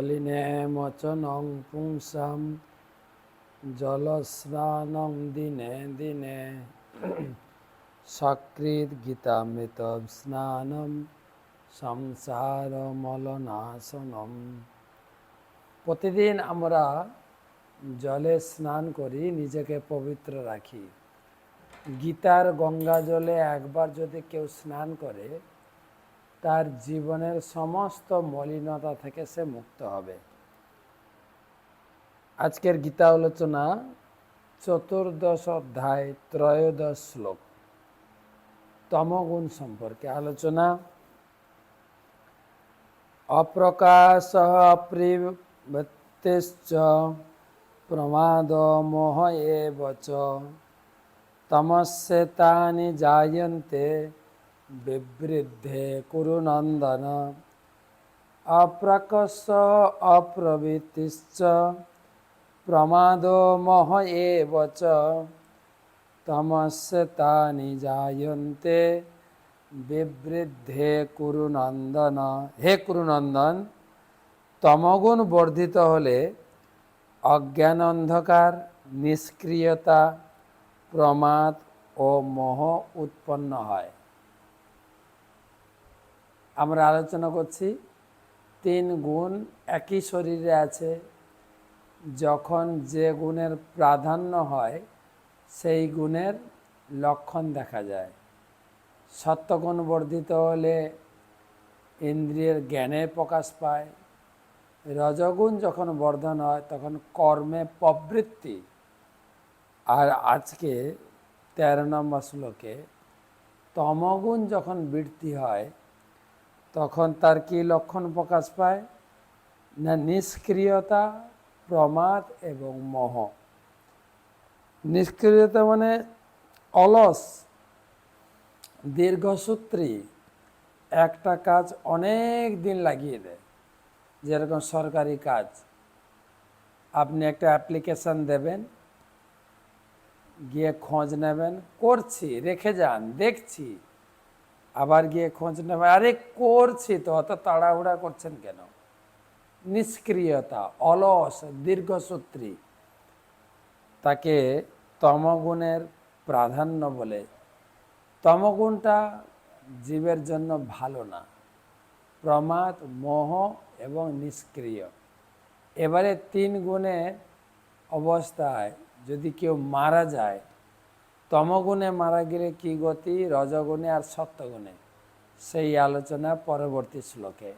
মলিনেমচনং পুংসাম জলস্নানং দিনে দিনে। সকৃত গীতামৃত স্নানম সংসার মলনাশনম প্রতিদিন আমরা জলে স্নান করি, নিজেকে পবিত্র রাখি। গীতার গঙ্গা জলে একবার যদি কেউ স্নান করে তার জীবনের সমস্ত মলিনতা থেকে সে মুক্ত হবে। আজকের গীতা আলোচনা চতুর্দশ অধ্যায় ত্রয়োদশ শ্লোক। তমগুণ সম্পর্কে আলোচনা। অপ্রকাশ অপ্রিবৃত্তিশ্চ প্রমাদ মোহ এব চ। তমস্যেতানি জায়ন্তে বিবৃদ্ধে কুরু নন্দন অপ্রকশ অপ্রবৃত্তিশ্চ, প্রমাদ মোহ এব চ তমস্যেতানি জায়ন্তে। বিবৃদ্ধে কুরু নন্দন হে কুরুনন্দন, তমগুণ বর্ধিত হলে অজ্ঞান অন্ধকার নিষ্ক্রিয়তা, প্রমাদ ও মোহ উৎপন্ন হয়। আমরা আলোচনা করছি তিন গুণ একই শরীরে আছে। যখন যে গুণের প্রাধান্য হয়, সেই গুণের লক্ষণ দেখা যায়। সত্যগুণ বর্ধিত হলে ইন্দ্রিয়ের জ্ঞানে প্রকাশ পায়। রজগুণ যখন বর্ধন হয়, তখন কর্মে প্রবৃত্তি। আর আজকে তেরো নম্বর শ্লোকে তমগুণ যখন বৃদ্ধি হয় তখন তার কি লক্ষণ প্রকাশ পায়? না নিষ্ক্রিয়তা, প্রমাদ এবং মোহ। নিষ্ক্রিয়তা মানে অলস, দীর্ঘসূত্রী, একটা কাজ অনেক দিন লাগিয়ে দেয়, যেরকম সরকারি কাজ। আপনি একটা অ্যাপ্লিকেশান দেবেন, গিয়ে খোঁজ নেবেন, করছি, রেখে যান, দেখছি। আবার গিয়ে খোঁজ নেবে। আরে করছি তো, অত তাড়াহুড়া করছেন কেন? নিষ্ক্রিয়তা, অলস, দীর্ঘসূত্রী। তাকে তমগুণের প্রাধান্য বলে। তমগুণটা জীবের জন্য ভালো না। প্রমাদ, মোহ এবং নিষ্ক্রিয়। এবারে তিন গুণে অবস্থায় যদি কেউ মারা যায় তমগুণে মারা গেলে কি গতি? রজগুণে আর সত্যগুণে সেই আলোচনা পরবর্তী শ্লোকে।